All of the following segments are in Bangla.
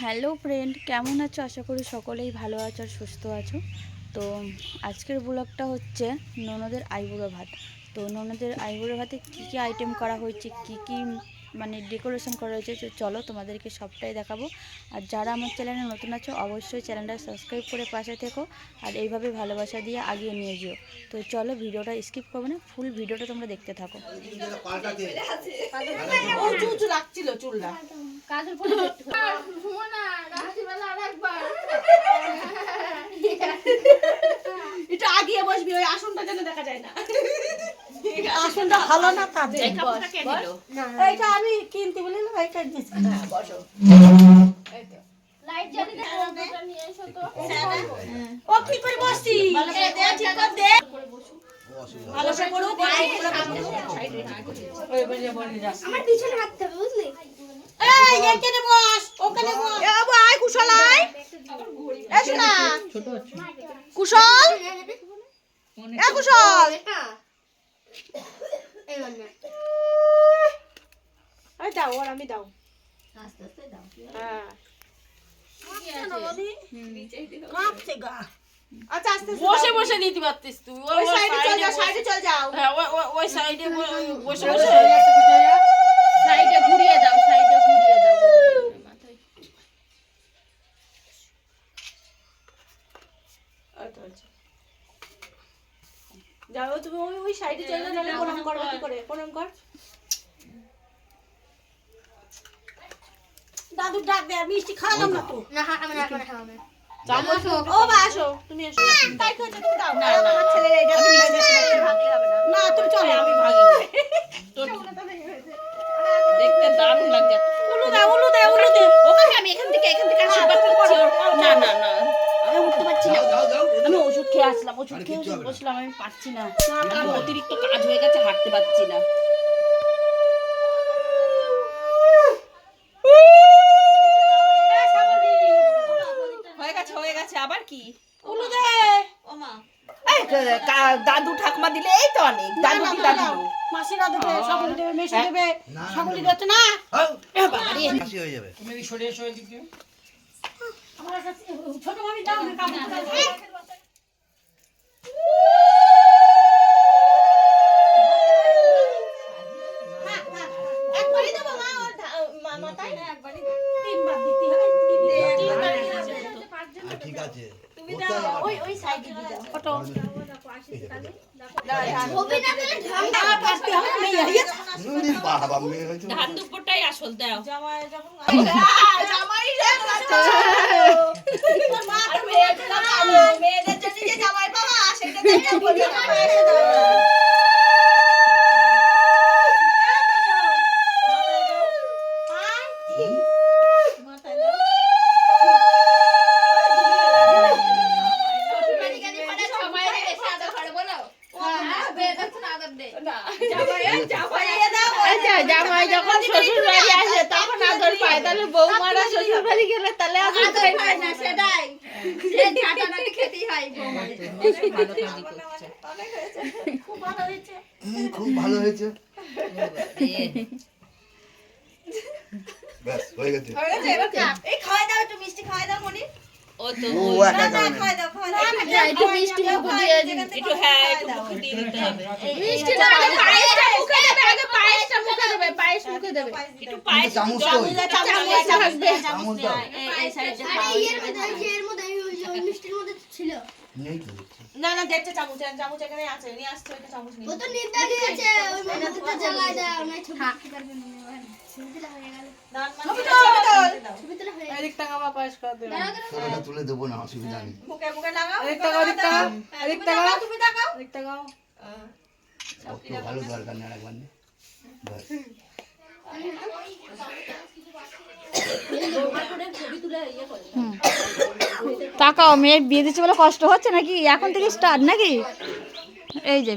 হ্যালো ফ্রেন্ড কেমন আছো? আশা করি সকলেই ভালো আছো আর সুস্থ আছো। তো আজকের ব্লগটা হচ্ছে ননদের আইবুড়ো ভাত। তো ননদের আইবুড়ো ভাতে কী কী আইটেম করা হয়েছে? কী কী মানে ডেকোরেশন করা হয়েছে তো চলো তোমাদেরকে সবটাই দেখাবো। আর যারা আমার চ্যানেলে নতুন আছো, অবশ্যই চ্যানেলটা সাবস্ক্রাইব করে পাশে থেকো, আর এইভাবে ভালোবাসা দিয়ে আগিয়ে নিয়ে যেও। তো চলো ভিডিওটা স্কিপ করবে না ফুল ভিডিওটা তোমরা দেখতে থাকো। এটা আগিয়ে বসবি, ওই আসনটা যেন দেখা যায় না। আসনটা ভালো না তাদের এইটা আমি কিনতে বলি না এইটা দিচ্ছি ও কি করে বসছি ভালো সে করুক এই এখানে বস ওখানে বস এ বাবু আয় কুশল আয় এসো না কুশল এ কুশল এই দাও আর আমি দাও হ্যাঁ কাঁপছে গা আচ্ছা আস্তে আস্তে বসে বসে নিতে পারতিস তুই ওই সাইডে চল যাও সাইডে চল যাও হ্যাঁ ওই- ওই- ওই সাইডে বসে বসে সাইডে ঘুরিয়ে দাও সাইডে ঘুরিয়ে দাও আচ্ছা, আচ্ছা। যাও তুমি ওই ওই সাইডে চলে যাও নাহলে প্রণাম করো কি করে প্রণাম কর। দাদু ডাক দে মিষ্টি খাওয়ালাম না তো। ও বা আসো। তুমি এসো তাই কইছো তুমি দাও। না না ছেলে এটা ভাগলে হবে না। না তুমি চলো। আমি ভাগি। দেখতে দারুণ লাগছে। উলু দে উলু দে উলু দে। ওখানে আমি এখান থেকে এখান থেকে আশীর্বাদ করছি। না না না। আসলাম। ওষুধ খেয়ে ওষুধ বসলাম আমি পারছি না। আমার অতিরিক্ত কাজ হয়ে গেছে হাঁটতে পারছি না। হয়ে গেছে হয়ে গেছে। আবার কি? উলু দে এই, দাদু ঠাকুমা দিলে এই তো অনেক। দাদু কি দাদু? মাসিরা দেবে সকলে দেবে মেশো দেবে। সকলে দিচ্ছে না? হাসি হয়ে। যাবে। আমার কাছে ছোট মামি দাও না কাপড় একবারই দেবো মা ওর ধা- মা- মাথায় তিনবার দিতে হয় তিনবার হ্যাঁ, ঠিক আছে করতে হবে ওই ওই সাইডে দিয়ে দাও ফটো উনি বাবা মেয়ে হয়েছে ধান দুপুরটাই আসল দাও মেয়েদের জন্য যে জামাই পাওয়া সেটা জামাই যখন শ্বশুর বাড়ি আসে তখন আদর পায় তাহলে বৌমারা শ্বশুর বাড়ি গেলে তাহলে আদর পায় না। খুব ভালো হয়েছে। হুম, খুব ভালো হয়েছে। ব্যাস হয়ে গেছে। এই খাওয়াই দাও একটু মিষ্টি খাওয়াই দাও মনি। না না হ্যাঁ একটু মুখে দিয়ে দিতে হবে। মিষ্টি না আগে পায়েসটা মুখে দেবে আগে পায়েসটা মুখে দেবে পায়েস মুখে দেবে। একটু পায়েস চামচ চামচ তো। এখানে আছে আসছে চামচ নিয়ে। তুলে দেবো না অসুবিধা নেই। ভালো দরকার নেই একবার তাকাও মেয়ে বিয়ে দিচ্ছে বলে কষ্ট হচ্ছে নাকি? এখন থেকে স্টার্ট নাকি? এই যে।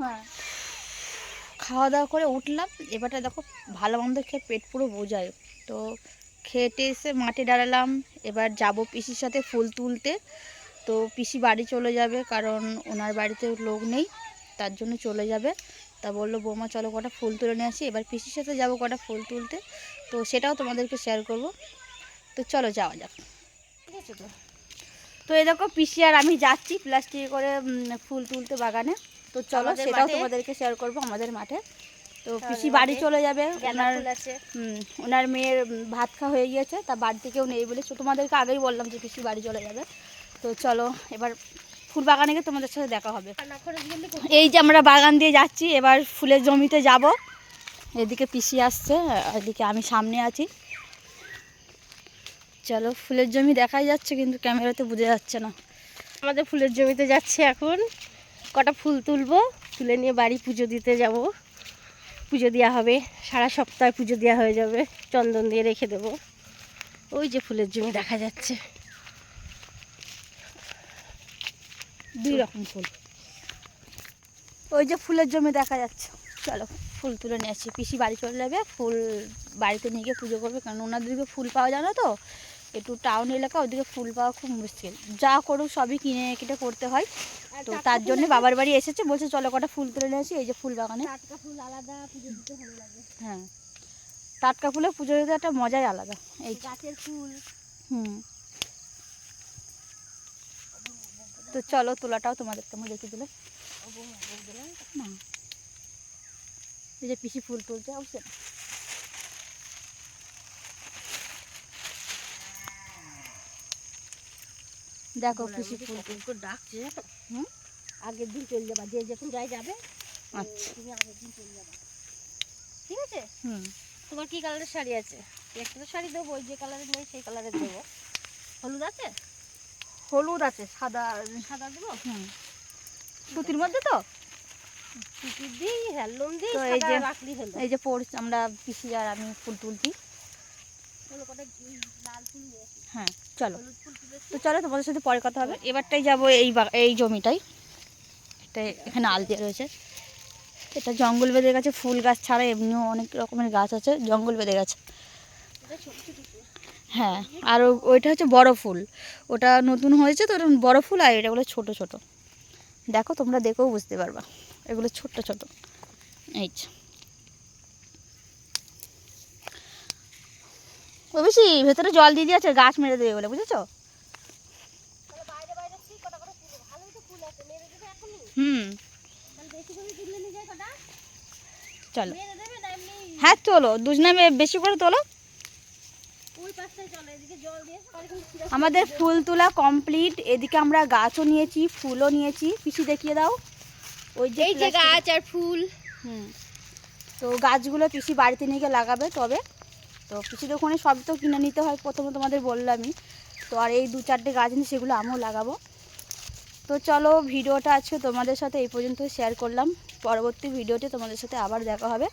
হ্যাঁ। খাওয়া দাওয়া করে উঠলাম। এবারটা দেখো ভালো মন্দ খেয়ে পেট পুরো বোঝায়। তো খেটে এসে মাঠে দাঁড়ালাম। এবার যাব পিসির সাথে ফুল তুলতে। তো পিসি বাড়ি চলে যাবে কারণ ওনার বাড়িতে লোক নেই, তার জন্য চলে যাবে। তা বলল, বৌমা, চলো কটা ফুল তুলে নিয়ে আসি। এবার পিসির সাথে যাব কটা ফুল তুলতে। তো সেটাও তোমাদেরকে শেয়ার করব। তো চলো যাওয়া যাক। ঠিক আছে তো? তো এই দেখো পিসি আর আমি যাচ্ছি প্লাস্টিকে করে ফুল তুলতে বাগানে। তো চলো সেটাও তোমাদেরকে শেয়ার করব আমাদের মাঠে। তো পিসি বাড়ি চলে যাবে ওনার হুম, ওনার মেয়ের ভাত খাওয়া হয়ে গিয়েছে তা বাড়িতে কেউ নেই বলে তো তোমাদেরকে আগেই বললাম যে পিসি বাড়ি চলে যাবে। তো চলো এবার ফুল বাগানে গিয়ে তোমাদের সাথে দেখা হবে। এই যে আমরা বাগান দিয়ে যাচ্ছি এবার ফুলের জমিতে যাব। এদিকে পিসি আসছে এদিকে আমি সামনে আছি। চলো ফুলের জমি দেখাই যাচ্ছে কিন্তু ক্যামেরাতে বোঝা যাচ্ছে না। আমাদের ফুলের জমিতে যাচ্ছে এখন। কটা ফুল তুলবো তুলে নিয়ে বাড়ি পুজো দিতে যাব। পুজো দেওয়া হবে সারা সপ্তাহে পুজো দেওয়া হয়ে যাবে চন্দন দিয়ে রেখে দেব। ওই যে ফুলের জমি দেখা যাচ্ছে। দুই রকম ফুল। ওই যে ফুলের জমি দেখা যাচ্ছে। চলো ফুল তুলে নিয়ে আসছি পিসি বাড়ি চলে যাবে ফুল বাড়িতে নিয়ে গিয়ে পুজো করবে কারণ ওনাদেরকে ফুল পাওয়া যায় না তো। একটু টাউন এলাকা ওদিকে ফুল পাওয়া খুব মুশকিল। যা করুক সবই কিনে কেটে করতে হয়। তো তার জন্য বাবার বাড়ি এসেছে বলছে চলো কটা ফুল তুলে নিয়ে আসি এই যে ফুল বাগানে। টাটকা ফুল আলাদা পুজো দিতে ভালো লাগে। হ্যাঁ। টাটকা ফুলে পুজো দিতে একটা মজাই আলাদা এই গাছের ফুল। হুম। তো চলো তোলাটাও তোমাদেরকে আমি দেখে দিলে এই যে পিসি ফুল তুলছে অবশ্যই দেখো পিসি ফুল ডাকছে। হুম? আগের দিন চলে যাবা যে যখন যাই যাবে আচ্ছা। তুমি আগের দিন চলে যাবা। ঠিক আছে? হুম। তোমার কি কালারের শাড়ি আছে? একটা তো শাড়ি দেবো ওই যে কালারের নেই সেই কালারের দেবো। হলুদ আছে? হলুদ আছে সাদা সাদা দেবো? হুম। সুতির মধ্যে তো? সুতির দিই হ্যান্ডলুম দিই এই যে- এই যে পড় আমরা পিসি আর আমি ফুল তুলছি হলো কটা উম লাল ফুল নিয়ে আসি হ্যাঁ চলো। তো চলো তোমাদের সাথে পরে কথা হবে। এবারটাই যাব এই বা- এই জমিটাই। এটা এখানে আল দিয়ে রয়েছে। এটা জঙ্গল বেঁধে গেছে ফুল গাছ ছাড়া এমনিও অনেক রকমের গাছ আছে জঙ্গল বেঁধে গেছে। হ্যাঁ আর ওইটা হচ্ছে বড় ফুল। ওটা নতুন হয়েছে তো বড় ফুল আর এটা হলো ছোট ছোট। দেখো তোমরা দেখেও বুঝতে পারবা। এগুলো ছোট্ট ছোট। এই ও বেশি ভেতরে জল দিয়ে দিয়েছে গাছ মেরে দেবে বলে বুঝেছ? হুম। চলো। হ্যাঁ তোলো দুজনে বেশি করে তোলো। আমাদের ফুল তোলা কমপ্লিট এদিকে আমরা গাছও নিয়েছি ফুলও নিয়েছি। পিসি দেখিয়ে দাও। ওই যে যে গাছ আর ফুল। হুম। তো গাছগুলো পিসি বাড়িতে নিয়ে গিয়ে লাগাবে তবে। তো কিছু দোকানে সব তো কিনে নিতে হয়, প্রথমে তোমাদের বললামই। তো আর এই দু চারটে গাছ নিয়ে সেগুলো আমিও লাগাবো। তো চলো ভিডিওটা আজকে তোমাদের সাথে এই পর্যন্ত শেয়ার করলাম। পরবর্তী ভিডিওতে তোমাদের সাথে আবার দেখা হবে।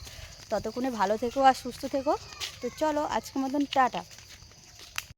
ততক্ষণে ভালো থেকো আর সুস্থ থেকো। তো চলো আজকের মতন টাটা।